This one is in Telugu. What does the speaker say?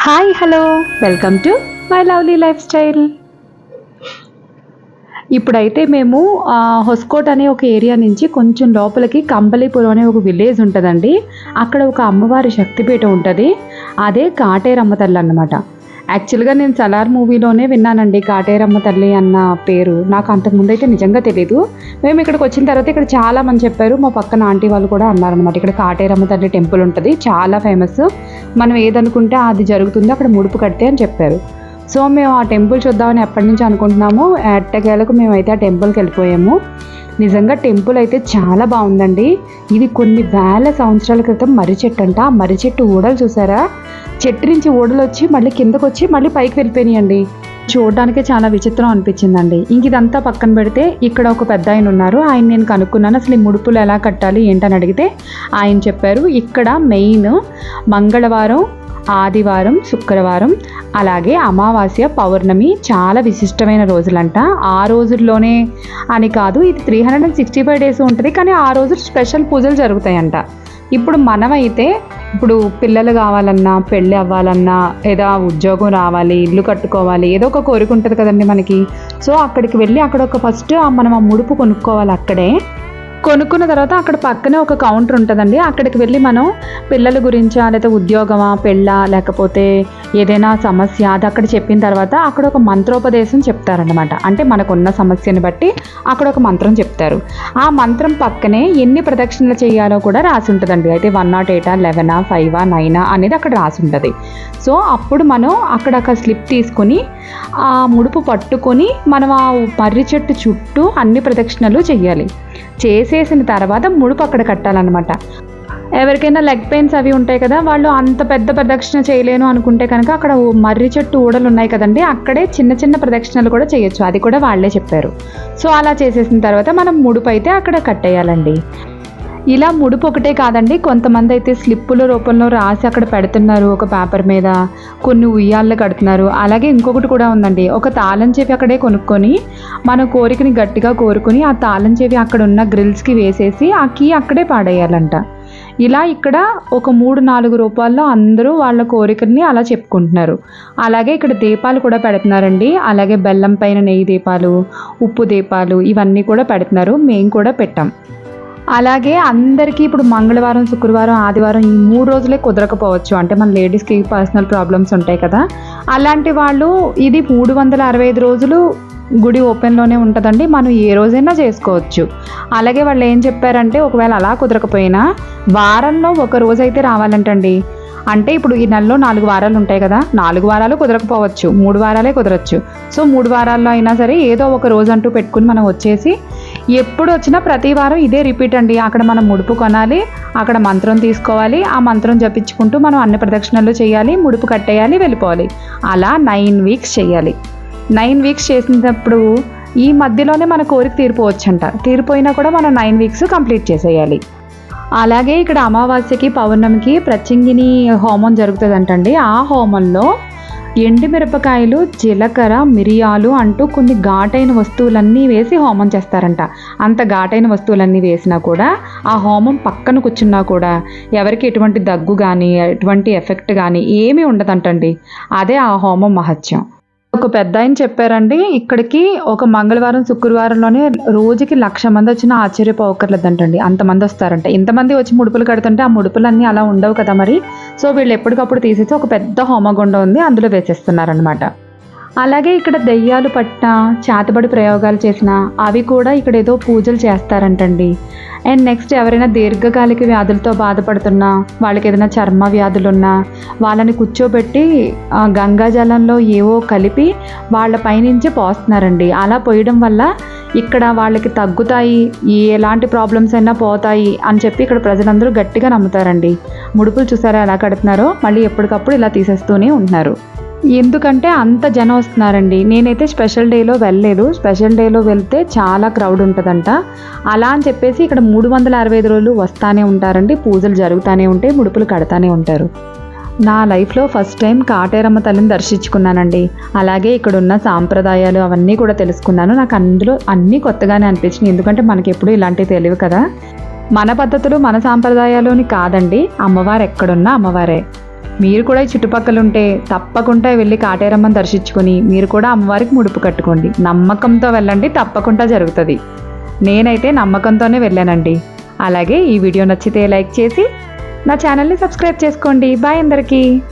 Hi hello. Welcome to my lovely life style. ఇప్పుడైతే మేము హొస్కోట్ అనే ఒక ఏరియా నుంచి కొంచెం లోపలికి కంబలీపురం అనే ఒక విలేజ్ ఉంటుందండి. అక్కడ ఒక అమ్మవారి శక్తిపీఠం ఉంటుంది. అదే కాటేరమ్మ తల్లి అన్నమాట. యాక్చువల్గా నేను సలార్ మూవీలోనే విన్నానండి కాటేరమ్మ తల్లి అన్న పేరు. నాకు అంతకుముందు అయితే నిజంగా తెలియదు మేము ఇక్కడికి వచ్చిన తర్వాత ఇక్కడ చాలా మంది చెప్పారు. మా పక్కన ఆంటీ వాళ్ళు కూడా అన్నారనమాట ఇక్కడ కాటేరమ్మ తల్లి టెంపుల్ ఉంటుంది. చాలా ఫేమస్ మనం ఏదనుకుంటే అది జరుగుతుంది. అక్కడ ముడుపు కడితే అని చెప్పారు. సో మేము ఆ టెంపుల్ చూద్దామని ఎప్పటి నుంచి అనుకుంటున్నాము ఎట్టకేలకు మేమైతే ఆ టెంపుల్కి వెళ్ళిపోయాము. నిజంగా టెంపుల్ అయితే చాలా బాగుందండి. ఇది కొన్ని వేల సంవత్సరాల క్రితం మర్రి చెట్టు అంట ఆ మర్రి చెట్టు ఊడలు చూసారా? చెట్టు నుంచి ఊడలు వచ్చి మళ్ళీ కిందకు వచ్చి మళ్ళీ పైకి వెళ్ళిపోయినాయండి. చూడడానికే చాలా విచిత్రం అనిపించిందండి. ఇంక ఇదంతా పక్కన పెడితే ఇక్కడ ఒక పెద్ద ఆయన ఉన్నారు. ఆయన నేను కనుక్కున్నాను. అసలు ఈ ముడుపులు ఎలా కట్టాలి ఏంటని అడిగితే ఆయన చెప్పారు ఇక్కడ మెయిన్ మంగళవారం ఆదివారం శుక్రవారం అలాగే అమావాస్య పౌర్ణమి చాలా విశిష్టమైన రోజులంట. ఆ రోజుల్లోనే అని కాదు ఇది three hundred and sixty five days ఉంటుంది కానీ ఆ రోజు స్పెషల్ పూజలు జరుగుతాయంట. ఇప్పుడు మనమైతే ఇప్పుడు పిల్లలు కావాలన్నా పెళ్ళి అవ్వాలన్నా ఏదో ఉద్యోగం రావాలి ఇల్లు కట్టుకోవాలి ఏదో ఒక కోరిక ఉంటుంది కదండి మనకి. సో అక్కడికి వెళ్ళి అక్కడ ఒక ఫస్ట్ మనం ఆ ముడుపు కొనుక్కోవాలి అక్కడే. కొనుక్కున్న తర్వాత అక్కడ పక్కనే ఒక కౌంటర్ ఉంటుందండి. అక్కడికి వెళ్ళి మనం పిల్లల గురించా లేకపోతే ఉద్యోగమా పెళ్ళా లేకపోతే ఏదైనా సమస్య అది అక్కడ చెప్పిన తర్వాత అక్కడ ఒక మంత్రోపదేశం చెప్తారనమాట అంటే మనకున్న సమస్యని బట్టి అక్కడ ఒక మంత్రం చెప్తారు. ఆ మంత్రం పక్కనే ఎన్ని ప్రదక్షిణలు చేయాలో కూడా రాసి ఉంటుందండి. అయితే వన్ నాట్ ఎయిటా లెవెనా ఫైవా నైనా అనేది అక్కడ రాసి ఉంటుంది. సో అప్పుడు మనం అక్కడ ఒక స్లిప్ తీసుకొని ఆ ముడుపు పట్టుకొని మనం ఆ మర్రి చెట్టు చుట్టూ అన్ని ప్రదక్షిణలు చేయాలి. చేసేసిన తర్వాత ముడుపు అక్కడ కట్టాలన్నమాట. ఎవరికైనా లెగ్ పెయిన్స్ అవి ఉంటాయి కదా వాళ్ళు అంత పెద్ద ప్రదక్షిణ చేయలేను అనుకుంటే కనుక అక్కడ మర్రి చెట్టు ఊడలు ఉన్నాయి కదండి అక్కడే చిన్న చిన్న ప్రదక్షిణలు కూడా చేయొచ్చు. అది కూడా వాళ్ళే చెప్పారు. సో అలా చేసేసిన తర్వాత మనం ముడుపు అయితే అక్కడ కట్టేయాలండి. ఇలా ముడుపు ఒకటే కాదండి కొంతమంది అయితే స్లిప్పుల రూపంలో రాసి అక్కడ పెడుతున్నారు ఒక పేపర్ మీద కొన్ని ఉయ్యాళ్ళు కడుతున్నారు. అలాగే ఇంకొకటి కూడా ఉందండి ఒక తాళం చెవి అక్కడే కొనుక్కొని మన కోరికని గట్టిగా కోరుకుని ఆ తాళం చెవి అక్కడ ఉన్న గ్రిల్స్కి వేసేసి ఆ కీ అక్కడే పాడేయాలంట. ఇలా ఇక్కడ ఒక మూడు నాలుగు రూపాయల్లో అందరూ వాళ్ళ కోరికల్ని అలా చెప్పుకుంటున్నారు. అలాగే ఇక్కడ దీపాలు కూడా పెడుతున్నారండి. అలాగే బెల్లం పైన నెయ్యి దీపాలు ఉప్పు దీపాలు ఇవన్నీ కూడా పెడుతున్నారు. మేము కూడా పెట్టాం. అలాగే అందరికీ ఇప్పుడు మంగళవారం శుక్రవారం ఆదివారం ఈ మూడు రోజులే కుదరకపోవచ్చు. అంటే మన లేడీస్కి పర్సనల్ ప్రాబ్లమ్స్ ఉంటాయి కదా. అలాంటి వాళ్ళు ఇది మూడు వందల అరవై ఐదు రోజులు గుడి ఓపెన్లోనే ఉంటుందండి. మనం ఏ రోజైనా చేసుకోవచ్చు. అలాగే వాళ్ళు ఏం చెప్పారంటే ఒకవేళ అలా కుదరకపోయినా వారంలో ఒక రోజు అయితే రావాలంటండి. అంటే ఇప్పుడు ఈ నెలలో నాలుగు వారాలు ఉంటాయి కదా నాలుగు వారాలు కుదరకపోవచ్చు మూడు వారాలే కుదరచ్చు. సో మూడు వారాల్లో అయినా సరే ఏదో ఒక రోజు అంటూ పెట్టుకుని మనం వచ్చేసి ఎప్పుడు వచ్చినా ప్రతి వారం ఇదే రిపీట్ అండి. అక్కడ మనం ముడుపు కొనాలి అక్కడ మంత్రం తీసుకోవాలి ఆ మంత్రం జపించుకుంటూ మనం అన్ని ప్రదక్షిణలు చేయాలి ముడుపు కట్టేయాలి వెళ్ళిపోవాలి. అలా నైన్ వీక్స్ చేయాలి. నైన్ వీక్స్ చేసినప్పుడు ఈ మధ్యలోనే మన కోరిక తీరిపోవచ్చంట. తీరిపోయినా కూడా మనం నైన్ వీక్స్ కంప్లీట్ చేసేయాలి. అలాగే ఇక్కడ అమావాస్యకి పౌర్ణమికి ప్రత్యంగిని హోమం జరుగుతుందంటండి. ఆ హోమంలో ఎండుమిరపకాయలు జీలకర్ర మిరియాలు అంటూ కొన్ని ఘాటైన వస్తువులన్నీ వేసి హోమం చేస్తారంట. అంత ఘాటైన వస్తువులన్నీ వేసినా కూడా ఆ హోమం పక్కన కూర్చున్నా కూడా ఎవరికి ఎటువంటి దగ్గు కానీ ఎటువంటి ఎఫెక్ట్ కానీ ఏమీ ఉండదంటండి. అదే ఆ హోమం మహత్యం. ఒక పెద్ద ఆయన చెప్పారండి ఇక్కడికి ఒక మంగళవారం శుక్రవారంలోనే రోజుకి లక్ష మంది వచ్చినా ఆశ్చర్యపోకర్లేదంటండి. అంతమంది వస్తారంట. ఇంతమంది వచ్చి ముడుపులు కడుతుంటే ఆ ముడుపులన్నీ అలా ఉండవు కదా మరి? సో వీళ్ళు ఎప్పటికప్పుడు తీసేసి ఒక పెద్ద హోమగుండం ఉంది అందులో వేసేస్తున్నారనమాట అలాగే ఇక్కడ దెయ్యాలు పట్టిన చేతబడి ప్రయోగాలు చేసిన అవి కూడా ఇక్కడ ఏదో పూజలు చేస్తారంటండి. అండ్ నెక్స్ట్ ఎవరైనా దీర్ఘకాలిక వ్యాధులతో బాధపడుతున్నా వాళ్ళకి ఏదైనా చర్మ వ్యాధులున్నా వాళ్ళని కూర్చోబెట్టి ఆ, గంగా జలంలో ఏవో కలిపి వాళ్ళ పైనుంచి పోస్తున్నారండి. అలా పోయడం వల్ల ఇక్కడ వాళ్ళకి తగ్గుతాయి ఎలాంటి ప్రాబ్లమ్స్ అయినా పోతాయి అని చెప్పి ఇక్కడ ప్రజలందరూ గట్టిగా నమ్ముతారండి. ముడుపులు చూసారా ఎలా కడుతున్నారో మళ్ళీ ఎప్పటికప్పుడు ఇలా తీసేస్తూనే ఉంటున్నారు. ఎందుకంటే అంత జనం వస్తున్నారండి. నేనైతే స్పెషల్ డేలో వెళ్ళలేదు. స్పెషల్ డేలో వెళ్తే చాలా క్రౌడ్ ఉంటుందంట. అలా అని చెప్పేసి ఇక్కడ మూడు వందల అరవై ఐదు రోజులు వస్తానే ఉంటారండి. పూజలు జరుగుతూనే ఉంటాయి ముడుపులు కడతానే ఉంటారు. నా లైఫ్లో ఫస్ట్ టైం కాటేరమ్మ తల్లిని దర్శించుకున్నానండి. అలాగే ఇక్కడ ఉన్న సాంప్రదాయాలు అవన్నీ కూడా తెలుసుకున్నాను. నాకు అందులో అన్నీ కొత్తగానే అనిపించినాయి. ఎందుకంటే మనకి ఎప్పుడూ ఇలాంటివి తెలియవు కదా. మన పద్ధతులు మన సాంప్రదాయాలోని కాదండి. అమ్మవారు ఎక్కడున్నా అమ్మవారే. మీరు కూడా ఈ చుట్టుపక్కల ఉంటే తప్పకుండా వెళ్ళి కాటేరమ్మని దర్శించుకొని మీరు కూడా అమ్మవారికి ముడుపు కట్టుకోండి. నమ్మకంతో వెళ్ళండి తప్పకుండా జరుగుతుంది. నేనైతే నమ్మకంతోనే వెళ్ళానండి. అలాగే ఈ వీడియో నచ్చితే లైక్ చేసి నా ఛానల్ని సబ్స్క్రైబ్ చేసుకోండి. బాయ్ అందరికీ.